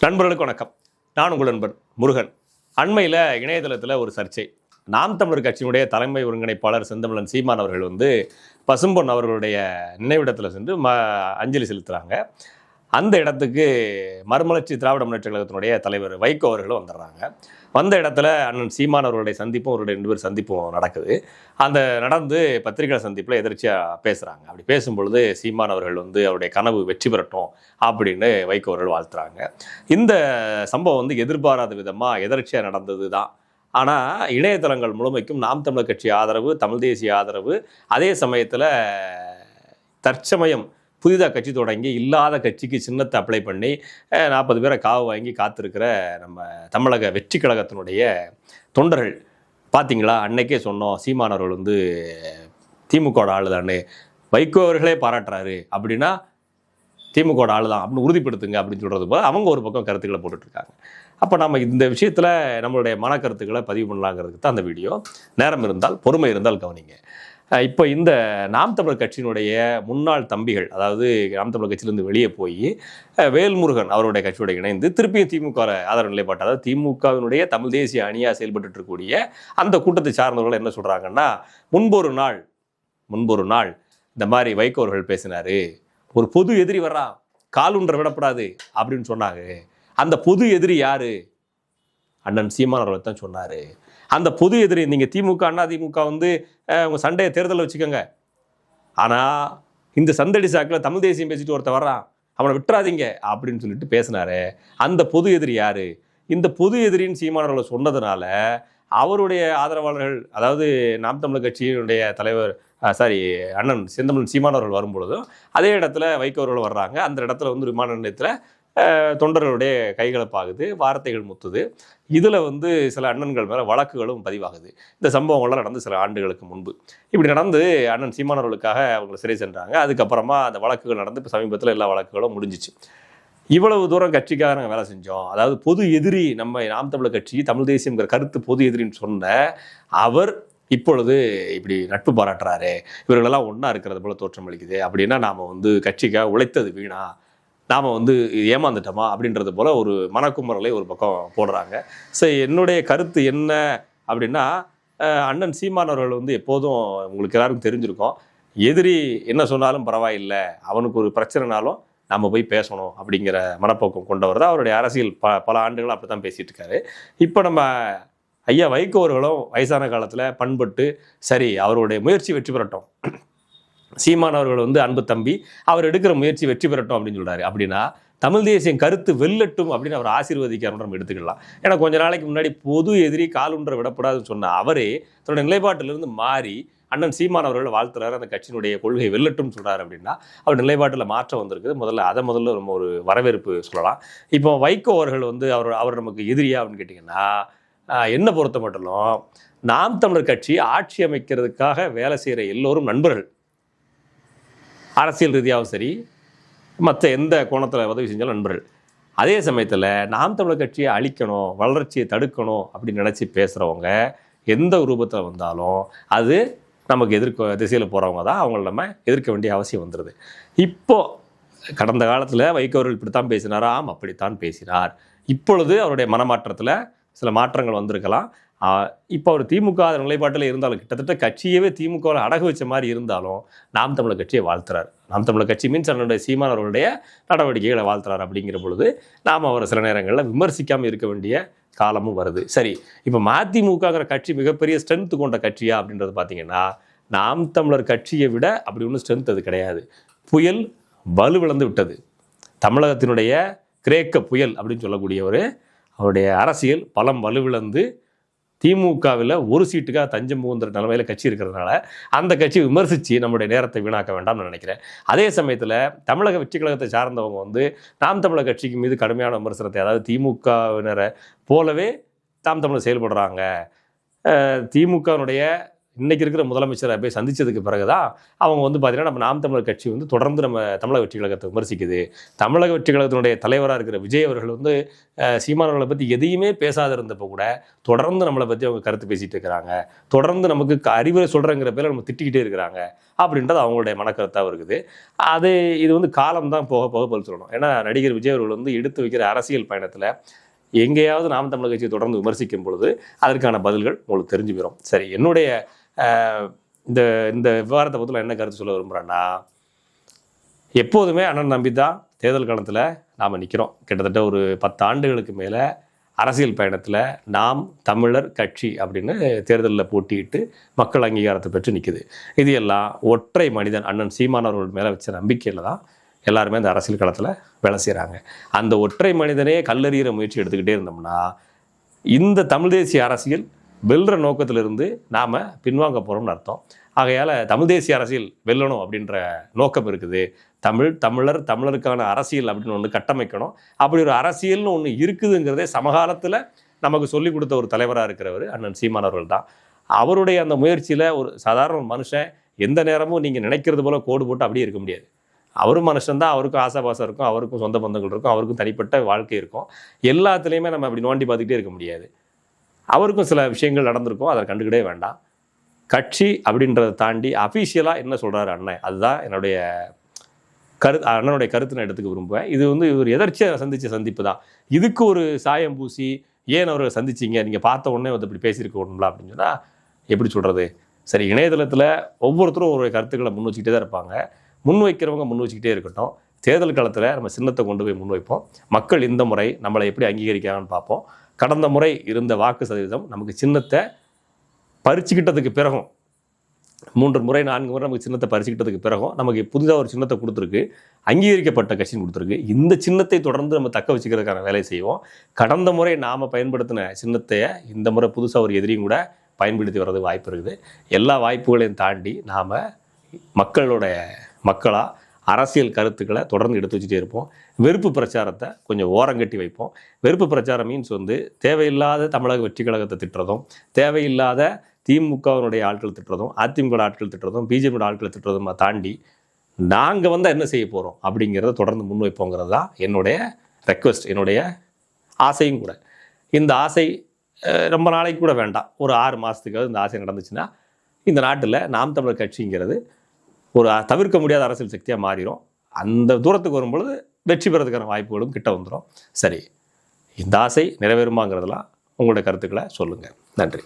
நண்பர்களுக்கு வணக்கம். நான் உங்கள் நண்பர் முருகன். அண்மையில் இணையதளத்தில் ஒரு சர்ச்சை. நாம் தமிழர் கட்சியினுடைய தலைமை ஒருங்கிணைப்பாளர் செந்தமிழன் சீமான் அவர்கள் வந்து பசும்பொன் அவர்களுடைய நினைவிடத்தில் சென்று ம அஞ்சலி செலுத்துகிறாங்க அந்த இடத்துக்கு மறுமலர்ச்சி திராவிட முன்னேற்ற கழகத்தினுடைய தலைவர் வைகோ அவர்களும் வந்துடுறாங்க. வந்த இடத்துல அண்ணன் சீமான் அவர்களுடைய சந்திப்பும் அவருடைய ரெண்டு பேர் சந்திப்பும் நடக்குது. அந்த நடந்து பத்திரிகை சந்திப்பில் எதிர்ச்சியாக பேசுகிறாங்க அப்படி பேசும்பொழுது சீமான் அவர்கள் வந்து அவருடைய கனவு வெற்றி பெறட்டும் அப்படின்னு வைகோ அவர்கள் வாழ்த்துறாங்க. இந்த சம்பவம் வந்து எதிர்பாராத விதமாக எதிர்ச்சியாக நடந்தது தான் ஆனால் இணையதளங்கள் முழுமைக்கும் நாம் தமிழர் கட்சி ஆதரவு தமிழ் தேசிய ஆதரவு அதே சமயத்தில் தற்சமயம் புதிதாக கட்சி தொடங்கி இல்லாத கட்சிக்கு சின்னத்தை அப்ளை பண்ணி நாற்பது பேரை காவு வாங்கி காத்திருக்கிற நம்ம தமிழக வெற்றி கழகத்தினுடைய தொண்டர்கள். பார்த்தீங்களா அன்னைக்கே சொன்னோம் சீமானவர்கள் வந்து திமுக ஆளுதான்னு. தானே வைகோ அவர்களே பாராட்டுறாரு. அப்படின்னா திமுகவோட ஆளு தான் அப்படின்னு உறுதிப்படுத்துங்க அப்படின்னு சொல்கிறது போல அவங்க ஒரு பக்கம் கருத்துக்களை போட்டுட்ருக்காங்க. அப்போ நம்ம இந்த விஷயத்தில் நம்மளுடைய மன கருத்துக்களை பதிவு பண்ணலாங்கிறதுக்கு தான் அந்த வீடியோ. நேரம் இருந்தால் பொறுமை இருந்தால் கவனிங்க. இப்போ இந்த நாம் தமிழர் கட்சியினுடைய முன்னாள் தம்பிகள் அதாவது நாம் தமிழர் கட்சியிலேருந்து வெளியே போய் வேல்முருகன் அவருடைய கட்சியோட இணைந்து திருப்பியும் திமுக ஆதரவு நிலைப்பாட்டு அதாவது திமுகவினுடைய தமிழ் தேசிய அணியாக செயல்பட்டு இருக்கக்கூடிய அந்த கூட்டத்தை சார்ந்தவர்கள் என்ன சொல்கிறாங்கன்னா முன்பொரு நாள் முன்பொரு நாள். இந்த மாதிரி வைகோ அவர்கள் ஒரு பொது எதிரி வர்றான் காலுன்ற விடப்படாது அப்படின்னு சொன்னாங்க. அந்த பொது எதிரி யாரு? அண்ணன் சீமான் அவர்கள் தான் சொன்னார். அந்த பொது எதிரி நீங்கள் திமுக அண்ணா திமுக வந்து உங்கள் சண்டையை தேர்தலில் வச்சுக்கோங்க. ஆனால் இந்த சந்தடி சாக்கில் தமிழ் தேசியம் பேசிட்டு ஒருத்தன் வர்றான். அவனை விட்டுறாதீங்க அப்படின்னு சொல்லிட்டு பேசினாரு. அந்த பொது எதிரி யார்? இந்த பொது எதிரின்னு சீமானவர்களை சொன்னதுனால அவருடைய ஆதரவாளர்கள் அதாவது நாம் தமிழர் கட்சியினுடைய தலைவர் சாரி அண்ணன் செந்தமிழன் சீமானவர்கள் வரும்பொழுதும் அதே இடத்துல வைகோவர்கள் வர்றாங்க. அந்த இடத்துல வந்து விமான நிலையத்தில் தொண்டர்களுடைய கைகலப்பாகுது வார்த்தைகள் முத்துது. இதில் வந்து சில அண்ணன்கள் மேலே வழக்குகளும் பதிவாகுது. இந்த சம்பவங்கள்லாம் நடந்து சில ஆண்டுகளுக்கு முன்பு. இப்படி நடந்து அண்ணன் சீமானவர்களுக்காக அவங்களை சிறை சென்றாங்க. அதுக்கப்புறமா அந்த வழக்குகள் நடந்து இப்போ சமீபத்தில் எல்லா வழக்குகளும் முடிஞ்சிச்சு. இவ்வளவு தூரம் கட்சிக்காக நாங்கள் வேலை செஞ்சோம். அதாவது பொது எதிரி நம்ம நாம் தமிழர் கட்சி தமிழ் தேசியங்கிற கருத்து பொது எதிரின்னு சொன்ன அவர் இப்பொழுது இப்படி நட்பு பாராட்டுறாரு. இவர்களெல்லாம் ஒன்றா இருக்கிறது போல தோற்றம் அளிக்குது. அப்படின்னா நாம் வந்து கட்சிக்காக உழைத்தது வீணா. நாம் வந்து ஏமாந்துட்டோமா அப்படின்றது போல ஒரு மனக்குமரலை ஒரு பக்கம் போடுறாங்க. ஸோ என்னுடைய கருத்து என்ன அப்படின்னா அண்ணன் சீமானவர்கள் வந்து எப்போதும் உங்களுக்கு எல்லாருக்கும் தெரிஞ்சிருக்கும். எதிரி என்ன சொன்னாலும் பரவாயில்லை அவனுக்கு ஒரு பிரச்சனைனாலும் நம்ம போய் பேசணும் அப்படிங்கிற மனப்போக்கம் கொண்டவர் தான் அவருடைய அரசியல் ப பல ஆண்டுகள் அப்படி தான் பேசிகிட்டு இருக்காரு. இப்போ நம்ம ஐயா வைகோ அவர்களும் வயசான காலத்தில் பண்பட்டு சரி அவருடைய முயற்சி வெற்றி பெறட்டும். சீமான் அவர்கள் வந்து அன்பு தம்பி அவர் எடுக்கிற முயற்சி வெற்றி பெறட்டும் அப்படின்னு சொல்கிறாரு அப்படின்னா தமிழ் தேசியம் கருத்து வெல்லட்டும் அப்படின்னு அவர் ஆசீர்வதிக்காரன்னு நம்ம எடுத்துக்கலாம். ஏன்னா கொஞ்ச நாளைக்கு முன்னாடி பொது எதிரி காலுன்ற விடப்படாதுன்னு சொன்ன அவரே தன்னுடைய நிலைப்பாட்டிலிருந்து மாறி அண்ணன் சீமான் அவர்கள் வாழ்த்துறாரு. அந்த கட்சியினுடைய கொள்கை வெல்லட்டும் சொல்கிறார் அப்படின்னா அவர் நிலைப்பாட்டில் மாற்றம் வந்திருக்குது. முதல்ல அதை முதல்ல நம்ம ஒரு வரவேற்பு சொல்லலாம். இப்போ வைகோ அவர்கள் வந்து அவர் அவர் நமக்கு எதிரியா அப்படின்னு கேட்டிங்கன்னா என்னை பொறுத்த மட்டும் நாம் தமிழர் கட்சி ஆட்சி அமைக்கிறதுக்காக வேலை செய்கிற எல்லோரும் நண்பர்கள். அரசியல் ரீதியாகவும் சரி மற்ற எந்த கோணத்தில் உதவி செஞ்சாலும் நண்பர்கள். அதே சமயத்தில் நாம் தமிழர் கட்சியை அழிக்கணும் வளர்ச்சியை தடுக்கணும் அப்படின்னு நினச்சி பேசுகிறவங்க எந்த ரூபத்தில் வந்தாலும் அது நமக்கு எதிர்க்க திசையில் போகிறவங்க தான் அவங்கள நம்ம எதிர்க்க வேண்டிய அவசியம் வந்துடுது இப்போது கடந்த காலத்தில் வைகோவர்கள் இப்படித்தான் பேசினாரா? ஆம் அப்படித்தான் பேசினார். இப்பொழுது அவருடைய மனமாற்றத்தில் சில மாற்றங்கள் வந்திருக்கலாம். இப்போ அவர் திமுக ஆதரவு நிலைப்பாட்டில் இருந்தாலும் கிட்டத்தட்ட கட்சியவே திமுகவில் அடகு வச்ச மாதிரி இருந்தாலும் நாம் தமிழர் கட்சியை வாழ்த்துறார். நாம் தமிழர் கட்சி மீன்ஸ் அவருடைய சீமான் அவர்களுடைய நடவடிக்கைகளை வாழ்த்துறார் அப்படிங்கிற பொழுது நாம் அவரை சில நேரங்களில் விமர்சிக்காமல் இருக்க வேண்டிய காலமும் வருது. சரி இப்போ மதிமுகங்கிற கட்சி மிகப்பெரிய ஸ்ட்ரென்த்து கொண்ட கட்சியா அப்படின்றது பார்த்தீங்கன்னா நாம் தமிழர் கட்சியை விட அப்படி ஒன்றும் ஸ்ட்ரென்த் அது கிடையாது. புயல் வலுவிழந்து விட்டது. தமிழகத்தினுடைய கிரேக்க புயல் அப்படின்னு சொல்லக்கூடிய ஒரு அவருடைய அரசியல் பலம் வலுவிழந்து திமுகவில் ஒரு சீட்டுக்காக தஞ்சம் புகுந்துற நிலமையில் கட்சி இருக்கிறதுனால அந்த கட்சி விமர்சித்து நம்முடைய நேரத்தை வீணாக்க வேண்டாம்னு நினைக்கிறேன். அதே சமயத்தில் தமிழக வெற்றி கழகத்தை சார்ந்தவங்க வந்து நாம் தமிழர் கட்சிக்கு மீது கடுமையான விமர்சனத்தை அதாவது திமுகவினரை போலவே தாம் தமிழர் செயல்படுறாங்க. திமுகவினுடைய இன்றைக்கி இருக்கிற முதலமைச்சரை போய் சந்திச்சதுக்கு பிறகுதான் அவங்க வந்து பார்த்தீங்கன்னா நம்ம நாம் தமிழர் கட்சி வந்து தொடர்ந்து நம்ம தமிழக வெற்றி கழகத்தை விமர்சிக்குது. தமிழக வெற்றி கழகத்தினுடைய தலைவராக இருக்கிற விஜய் அவர்கள் வந்து சீமானவர்களை பற்றி எதையுமே பேசாத இருந்தப்போ கூட தொடர்ந்து நம்மளை பற்றி அவங்க கருத்து பேசிகிட்டு இருக்கிறாங்க. தொடர்ந்து நமக்கு அறிவுரை சொல்கிறேங்கிற பேரில் நம்ம திட்டிக்கிட்டே இருக்கிறாங்க. அப்படின்றது அவங்களுடைய மனக்கருத்தாக இருக்குது. அது இது வந்து காலம் தான் போக போக பதில் சொல்லணும். ஏன்னா நடிகர் விஜய் அவர்கள் வந்து எடுத்து வைக்கிற அரசியல் பயணத்தில் எங்கேயாவது நாம் தமிழர் கட்சியை தொடர்ந்து விமர்சிக்கும் பொழுது அதற்கான பதில்கள் உங்களுக்கு தெரிஞ்சு போயிடும் சரி என்னுடைய இந்த இந்த விவகாரத்தை பற்றி என்ன கருத்து சொல்ல விரும்புகிறேன்னா எப்போதுமே அண்ணன் நம்பி தான் தேர்தல் காலத்தில் நாம் நிற்கிறோம் கிட்டத்தட்ட ஒரு பத்து ஆண்டுகளுக்கு மேலே அரசியல் பயணத்தில் நாம் தமிழர் கட்சி அப்படின்னு தேர்தலில் போட்டியிட்டு மக்கள் அங்கீகாரத்தை பெற்று நிற்குது இது எல்லாம் ஒற்றை மனிதன் அண்ணன் சீமானவர்கள் மேலே வச்ச நம்பிக்கையில் தான் எல்லாருமே அந்த அரசியல் களத்தில் வேலை செய்கிறாங்க அந்த ஒற்றை மனிதனே கல்லறிகிற முயற்சி எடுத்துக்கிட்டே இருந்தோம்னா இந்த தமிழ் தேசிய அரசியல் வெல்ற நோக்கத்திலிருந்து நாம் பின்வாங்க போகிறோம்னு அர்த்தம். ஆகையால் தமிழ் தேசிய அரசியல் வெல்லணும் அப்படின்ற நோக்கம் இருக்குது. தமிழ் தமிழர் தமிழருக்கான அரசியல் அப்படின்னு ஒன்று கட்டமைக்கணும். அப்படி ஒரு அரசியல்னு ஒன்று இருக்குதுங்கிறதே சமகாலத்தில் நமக்கு சொல்லிக் கொடுத்த ஒரு தலைவராக இருக்கிறவர் அண்ணன் சீமான் அவர்கள் தான். அவருடைய அந்த முயற்சியில் ஒரு சாதாரண மனுஷன் எந்த நேரமும் நீங்கள் நினைக்கிறது போல் கோடு போட்டு அப்படியே இருக்க முடியாது. அவரும் மனுஷன்தான் அவருக்கும் ஆசாபாசம் இருக்கும் அவருக்கும் சொந்த பந்தங்கள் இருக்கும் அவருக்கும் தனிப்பட்ட வாழ்க்கை இருக்கும். எல்லாத்துலேயுமே நம்ம அப்படி நோண்டி பார்த்துக்கிட்டே இருக்க முடியாது. அவருக்கும் சில விஷயங்கள் நடந்திருக்கும். அதை கண்டுக்கிட்டே வேண்டாம். கட்சி அப்படின்றத தாண்டி அஃபீஷியலாக என்ன சொல்கிறாரு அண்ணன்? அதுதான் என்னுடைய கரு அண்ணனுடைய கருத்து நான் எடுத்துக்க விரும்புவேன். இது வந்து ஒரு எதர்ச்சியாக சந்தித்த சந்திப்பு தான். இதுக்கு ஒரு சாயம் பூசி ஏன் அவரை சந்திச்சீங்க? நீங்கள் பார்த்த உடனே வந்து இப்படி பேசியிருக்கணும்ல அப்படின்னு சொன்னால் எப்படி சொல்கிறது சரி இணையதளத்தில் ஒவ்வொருத்தரும் ஒரு கருத்துக்களை முன் வச்சுக்கிட்டே தான் இருப்பாங்க. முன் வைக்கிறவங்க முன் வச்சுக்கிட்டே இருக்கட்டும். தேர்தல் காலத்தில் நம்ம சின்னத்தை கொண்டு போய் முன் வைப்போம். மக்கள் இந்த முறை நம்மளை எப்படி அங்கீகரிக்கிறாங்கன்னு பார்ப்போம். கடந்த முறை இருந்த வாக்கு சதவீதம் நமக்கு சின்னத்தை பறிச்சுக்கிட்டதுக்கு பிறகும் மூன்று முறை நான்கு முறை நமக்கு சின்னத்தை பறிச்சுக்கிட்டதுக்கு பிறகும் நமக்கு புதிதாக ஒரு சின்னத்தை கொடுத்துருக்கு அங்கீகரிக்கப்பட்ட கட்சின்னு கொடுத்துருக்கு. இந்த சின்னத்தை தொடர்ந்து நம்ம தக்க வச்சுக்கிறதுக்கான வேலையை செய்வோம். கடந்த முறை நாம் பயன்படுத்தின சின்னத்தை இந்த முறை புதுசாக ஒரு எதிரியும் கூட பயன்படுத்தி வர்றது வாய்ப்பு இருக்குது. எல்லா வாய்ப்புகளையும் தாண்டி நாம் மக்களோட மக்களாக அரசியல் கருத்துக்களை தொடர்ந்து எடுத்து வச்சுட்டே இருப்போம். வெறுப்பு பிரச்சாரத்தை கொஞ்சம் ஓரங்கட்டி வைப்போம். வெறுப்பு பிரச்சாரம் மீன்ஸ் வந்து தேவையில்லாத தமிழக வெற்றி கழகத்தை திட்டுறதும் தேவையில்லாத திமுகவினுடைய ஆட்கள் திட்டுறதும் அதிமுக ஆட்கள் திட்டுறதும் பிஜேபியோட ஆட்கள் திட்டுறதும் தாண்டி நாங்கள் வந்தால் என்ன செய்ய போகிறோம் அப்படிங்கிறத தொடர்ந்து முன்வைப்போங்கிறது தான் என்னுடைய ரெக்வஸ்ட் என்னுடைய ஆசையும் கூட. இந்த ஆசை ரொம்ப நாளைக்கு கூட வேண்டாம். ஒரு ஆறு மாதத்துக்காவது இந்த ஆசை நடந்துச்சுன்னா இந்த நாட்டில் நாம் தமிழர் கட்சிங்கிறது ஒரு தவிர்க்க முடியாத அரசியல் சக்தியாக மாறிடும் அந்த தூரத்துக்கு வரும்பொழுது வெற்றி பெறதுக்கான வாய்ப்புகளும் கிட்ட வந்துடும் சரி இந்த ஆசை நிறைவேறுமாங்கிறதெல்லாம் உங்களுடைய கருத்துக்களை சொல்லுங்கள் நன்றி.